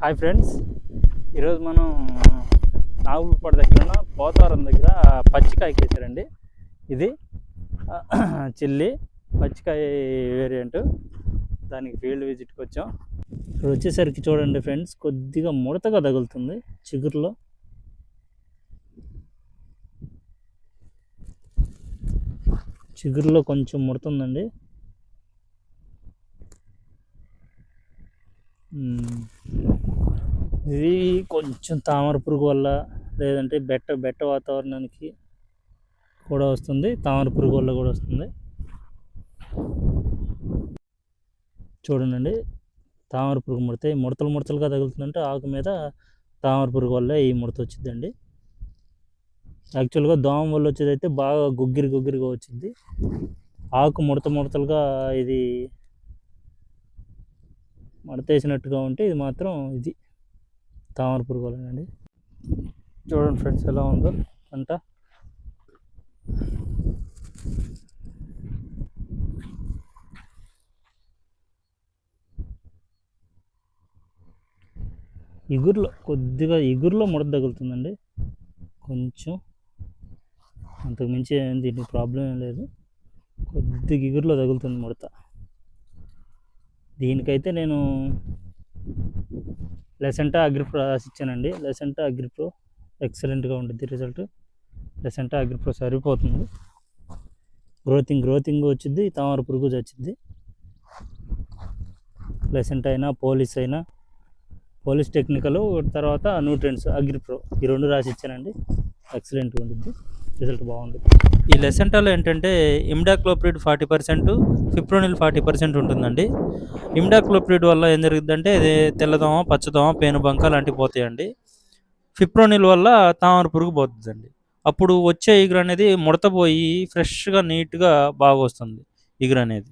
Hi friends. ఈరోజు మనం నాగులపాడు దగ్గర ఉన్న పోతారం దగ్గర పచ్చికాయ కేసారండి. ఇది చిల్లి పచ్చికాయ వేరియంట్ దానికి ఫీల్డ్ విజిట్కి వచ్చాం. ఇక్కడ వచ్చేసరికి చూడండి ఫ్రెండ్స్ కొద్దిగా ముడతగా తగులుతుంది చిగురులో. చిగురులో కొంచెం ముడుతుందండి. మ్మ్. ఇది కొంచెం తామర పురుగు వల్ల లేదంటే బెట్ట బెట్ట వాతావరణానికి కూడా వస్తుంది. తామర పురుగు వల్ల కూడా వస్తుంది. చూడండి తామర పురుగు ముడితే ముడతలు ముడతలుగా తగులుతుందంటే ఆకు మీద తామర పురుగు వల్ల ఈ ముడత వచ్చిందండి యాక్చువల్గా దోమ వల్ల వచ్చేది అయితే బాగా గుగ్గిరి గుగ్గిరిగా వచ్చింది ఆకు ముడత ముడతలుగా ఇది మడతేసినట్టుగా ఉంటే ఇది మాత్రం ఇది. తామర పురుగులండి చూడండి ఫ్రెండ్స్ ఎలా ఉందో పంట. ఇగురులో కొద్దిగా ఇగురులో ముడత తగులుతుందండి. కొంచెం అంతకు మించి దీనికి ప్రాబ్లం ఏం లేదు. కొద్దిగా ఇగురులో తగులుతుంది ముడత. దీనికైతే నేను లెసెంటా అగ్రిప్రో రాసిచ్చానండి. లెసెంటా అగ్రిప్రో ఎక్సలెంట్గా ఉంటుంది రిజల్ట్ లెసెంటా అగ్రిప్రో సరిపోతుంది. గ్రోతింగ్ గ్రోతింగ్ వచ్చింది తామర పురుగు వచ్చింది లెసెంట్ అయినా పోలీస్ అయినా పోలీస్ టెక్నికల్ తర్వాత న్యూట్రెంట్స్ అగ్రిప్రో ఈ రెండు రాసి ఇచ్చానండి ఎక్సలెంట్గా ఉంటుంది రిజల్ట్ బాగుంది. ఈ లెసెంటాలో ఏంటంటే imidacloprid forty percent fipronil forty percent ఉంటుందండి. ఇమ్డాక్లోప్రిడ్ వల్ల ఏం జరుగుతుందంటే ఇది తెల్లదోమ పచ్చదోమ పేనుబంక లాంటివి పోతాయండి. ఫిప్రోనిల్ వల్ల తామర పురుగు పోతుందండి. అప్పుడు వచ్చే ఇగురు అనేది ముడతపోయి ఫ్రెష్గా నీట్గా బాగా వస్తుంది ఇగురు అనేది.